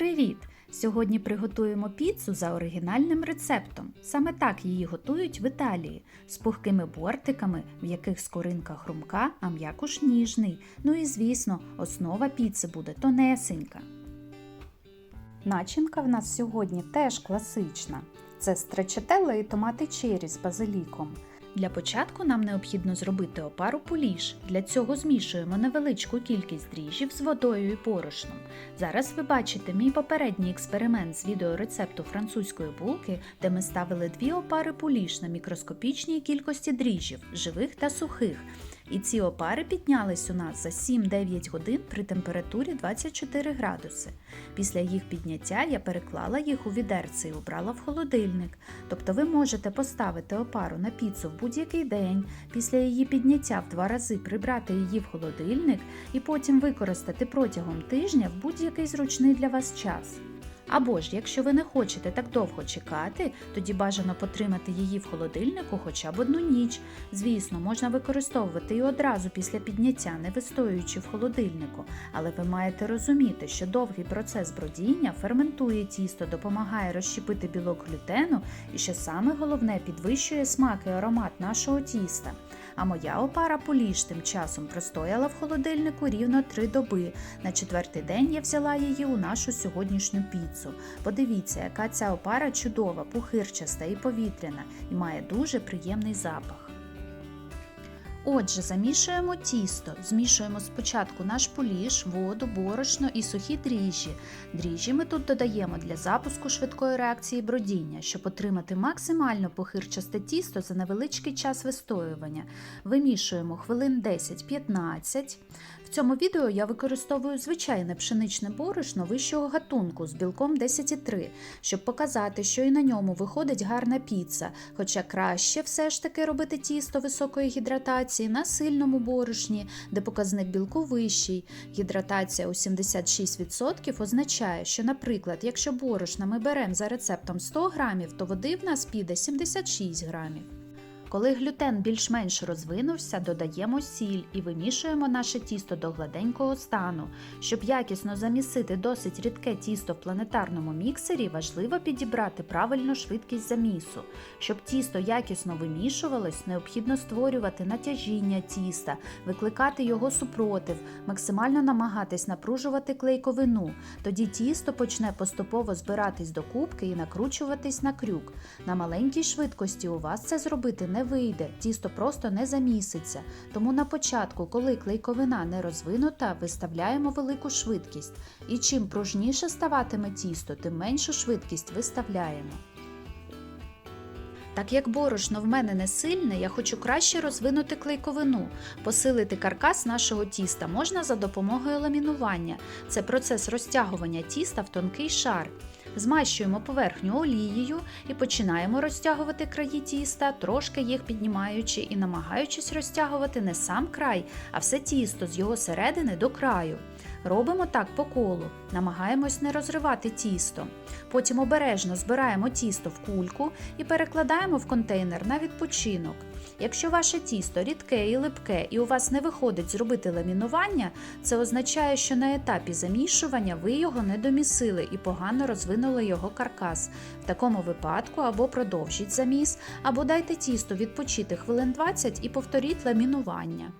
Привіт! Сьогодні приготуємо піцу за оригінальним рецептом. Саме так її готують в Італії з пухкими бортиками, в яких скоринка хрумка, а м'якуш ніжний. Ну і звісно, основа піци буде тонесенька. Начинка в нас сьогодні теж класична. Це страчателла і томати чері з базиліком. Для початку нам необхідно зробити опару поліш. Для цього змішуємо невеличку кількість дріжджів з водою і порошном. Зараз ви бачите мій попередній експеримент з відеорецепту французької булки, де ми ставили дві опари поліш на мікроскопічній кількості дріжджів, живих та сухих. І ці опари піднялись у нас за 7-9 годин при температурі 24 градуси. Після їх підняття я переклала їх у відерце і обрала в холодильник. Тобто ви можете поставити опару на піцу в будь-який день, після її підняття в два рази прибрати її в холодильник і потім використати протягом тижня в будь-який зручний для вас час. Або ж, якщо ви не хочете так довго чекати, тоді бажано потримати її в холодильнику хоча б одну ніч. Звісно, можна використовувати і одразу після підняття, не вистоюючи в холодильнику, але ви маєте розуміти, що довгий процес бродіння ферментує тісто, допомагає розщепити білок глютену і, що саме головне, підвищує смак і аромат нашого тіста. А моя опара поліж тим часом простояла в холодильнику рівно три доби. На четвертий день я взяла її у нашу сьогоднішню піцу. Подивіться, яка ця опара чудова, пухирчаста і повітряна, і має дуже приємний запах. Отже, замішуємо тісто. Змішуємо спочатку наш поліж, воду, борошно і сухі дріжджі. Дріжджі ми тут додаємо для запуску швидкої реакції бродіння, щоб отримати максимально похирчасте тісто за невеличкий час вистоювання. Вимішуємо хвилин 10-15. Цьому відео я використовую звичайне пшеничне борошно вищого гатунку з білком 10,3, щоб показати, що і на ньому виходить гарна піца, хоча краще все ж таки робити тісто високої гідратації на сильному борошні, де показник білку вищий. Гідратація у 76% означає, що, наприклад, якщо борошна ми беремо за рецептом 100 грамів, то води в нас піде 76 грамів. Коли глютен більш-менш розвинувся, додаємо сіль і вимішуємо наше тісто до гладенького стану. Щоб якісно замісити досить рідке тісто в планетарному міксері, важливо підібрати правильну швидкість замісу. Щоб тісто якісно вимішувалось, необхідно створювати натяжіння тіста, викликати його супротив, максимально намагатись напружувати клейковину. Тоді тісто почне поступово збиратись до кубки і накручуватись на крюк. На маленькій швидкості у вас це зробити не вийде, тісто просто не заміситься. Тому на початку, коли клейковина не розвинута, виставляємо велику швидкість. І чим пружніше ставатиме тісто, тим меншу швидкість виставляємо. Так як борошно в мене не сильне, я хочу краще розвинути клейковину. Посилити каркас нашого тіста можна за допомогою ламінування. Це процес розтягування тіста в тонкий шар. Змащуємо поверхню олією і починаємо розтягувати краї тіста, трошки їх піднімаючи і намагаючись розтягувати не сам край, а все тісто з його середини до краю. Робимо так по колу, намагаємось не розривати тісто. Потім обережно збираємо тісто в кульку і перекладаємо в контейнер на відпочинок. Якщо ваше тісто рідке і липке, і у вас не виходить зробити ламінування, це означає, що на етапі замішування ви його не домісили і погано розвинули його каркас. В такому випадку або продовжіть заміс, або дайте тісто відпочити хвилин 20 і повторіть ламінування.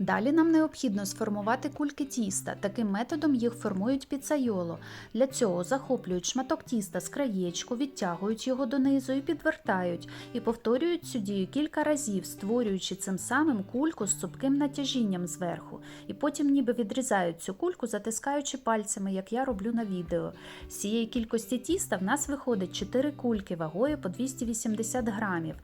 Далі нам необхідно сформувати кульки тіста. Таким методом їх формують піцайоло. Для цього захоплюють шматок тіста з краєчку, відтягують його донизу і підвертають, і повторюють цю дію кілька разів, створюючи цим самим кульку з цупким натяжінням зверху. І потім ніби відрізають цю кульку, затискаючи пальцями, як я роблю на відео. З цієї кількості тіста в нас виходить 4 кульки вагою по 280 грамів.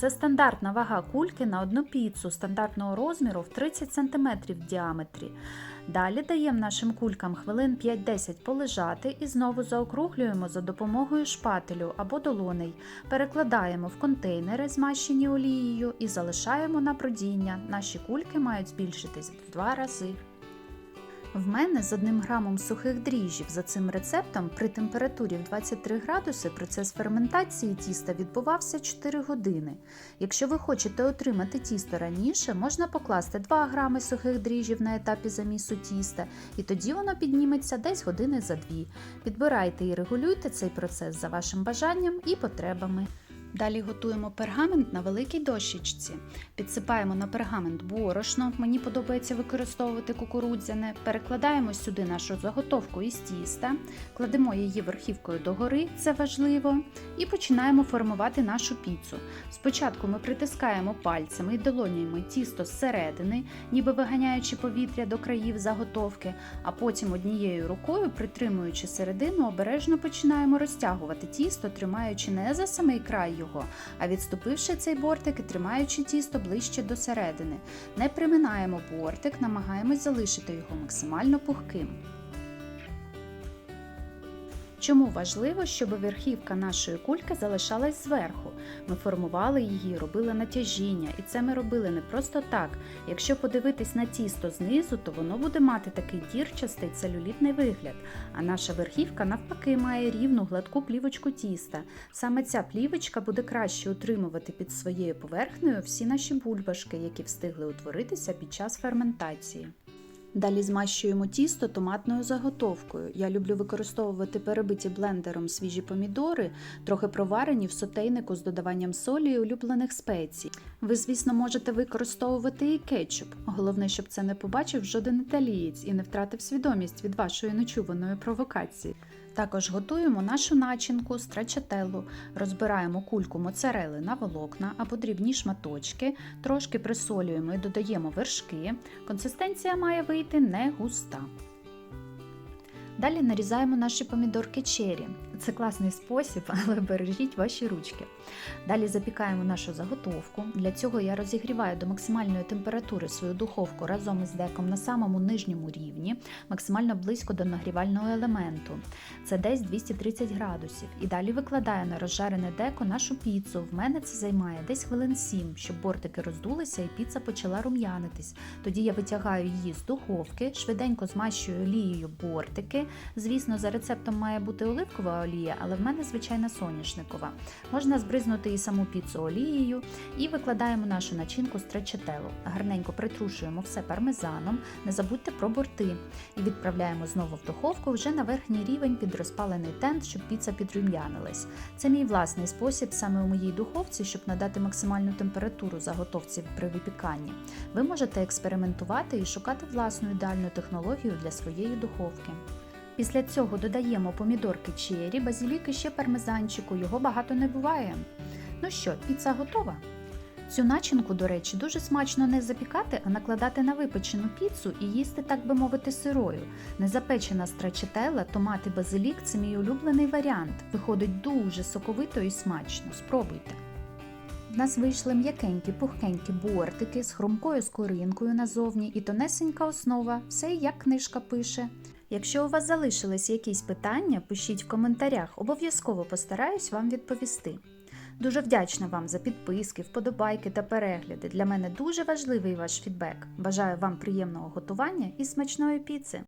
Це стандартна вага кульки на одну піцу стандартного розміру в 30 см в діаметрі. Далі даємо нашим кулькам хвилин 5-10 полежати і знову заокруглюємо за допомогою шпателю або долоней. Перекладаємо в контейнери, змащені олією, і залишаємо на бродіння. Наші кульки мають збільшитись в два рази. В мене з одним грамом сухих дріжджів за цим рецептом при температурі в 23 градуси процес ферментації тіста відбувався 4 години. Якщо ви хочете отримати тісто раніше, можна покласти 2 грами сухих дріжджів на етапі замісу тіста, і тоді воно підніметься десь години за 2. Підбирайте і регулюйте цей процес за вашим бажанням і потребами. Далі готуємо пергамент на великій дощечці. Підсипаємо на пергамент борошно, мені подобається використовувати кукурудзяне. Перекладаємо сюди нашу заготовку із тіста, кладемо її верхівкою догори, це важливо, і починаємо формувати нашу піцу. Спочатку ми притискаємо пальцями і долонями тісто зсередини, ніби виганяючи повітря до країв заготовки, а потім однією рукою, притримуючи середину, обережно починаємо розтягувати тісто, тримаючи не за самий край його, а відступивши цей бортик і тримаючи тісто ближче до середини. Не приминаємо бортик, намагаємось залишити його максимально пухким. Чому важливо, щоб верхівка нашої кульки залишалась зверху? Ми формували її, робили натяжіння, і це ми робили не просто так. Якщо подивитись на тісто знизу, то воно буде мати такий дірчастий целюлітний вигляд. А наша верхівка навпаки має рівну гладку плівочку тіста. Саме ця плівочка буде краще утримувати під своєю поверхнею всі наші бульбашки, які встигли утворитися під час ферментації. Далі змащуємо тісто томатною заготовкою. Я люблю використовувати перебиті блендером свіжі помідори, трохи проварені в сотейнику з додаванням солі і улюблених спецій. Ви, звісно, можете використовувати і кетчуп. Головне, щоб це не побачив жоден італієць і не втратив свідомість від вашої нечуваної провокації. Також готуємо нашу начинку страчателлу, розбираємо кульку моцарели на волокна або дрібні шматочки, трошки присолюємо і додаємо вершки. Консистенція має вийти не густа. Далі нарізаємо наші помідорки чері. Це класний спосіб, але бережіть ваші ручки. Далі запікаємо нашу заготовку. Для цього я розігріваю до максимальної температури свою духовку разом із деком на самому нижньому рівні, максимально близько до нагрівального елементу. Це десь 230 градусів. І далі викладаю на розжарене деко нашу піцу. В мене це займає десь хвилин 7, щоб бортики роздулися і піца почала рум'янитись. Тоді я витягаю її з духовки, швиденько змащую олією бортики. Звісно, за рецептом має бути оливкова олія, але в мене звичайна соняшникова. Можна збризнути і саму піцу олією і викладаємо нашу начинку страчателлу. Гарненько притрушуємо все пармезаном, не забудьте про борти. І відправляємо знову в духовку вже на верхній рівень під розпалений тент, щоб піца підрум'янилась. Це мій власний спосіб саме у моїй духовці, щоб надати максимальну температуру заготовці при випіканні. Ви можете експериментувати і шукати власну ідеальну технологію для своєї духовки. Після цього додаємо помідорки чері, базілік і ще пармезанчику, його багато не буває. Ну що, піца готова? Цю начинку, до речі, дуже смачно не запікати, а накладати на випечену піцу і їсти, так би мовити, сирою. Незапечена страчателла, томат і базилік це мій улюблений варіант. Виходить дуже соковито і смачно. Спробуйте. В нас вийшли м'якенькі пухкенькі бортики з хрумкою скоринкою назовні і тонесенька основа, все як книжка пише. Якщо у вас залишились якісь питання, пишіть в коментарях, обов'язково постараюсь вам відповісти. Дуже вдячна вам за підписки, вподобайки та перегляди. Для мене дуже важливий ваш фідбек. Бажаю вам приємного готування і смачної піци!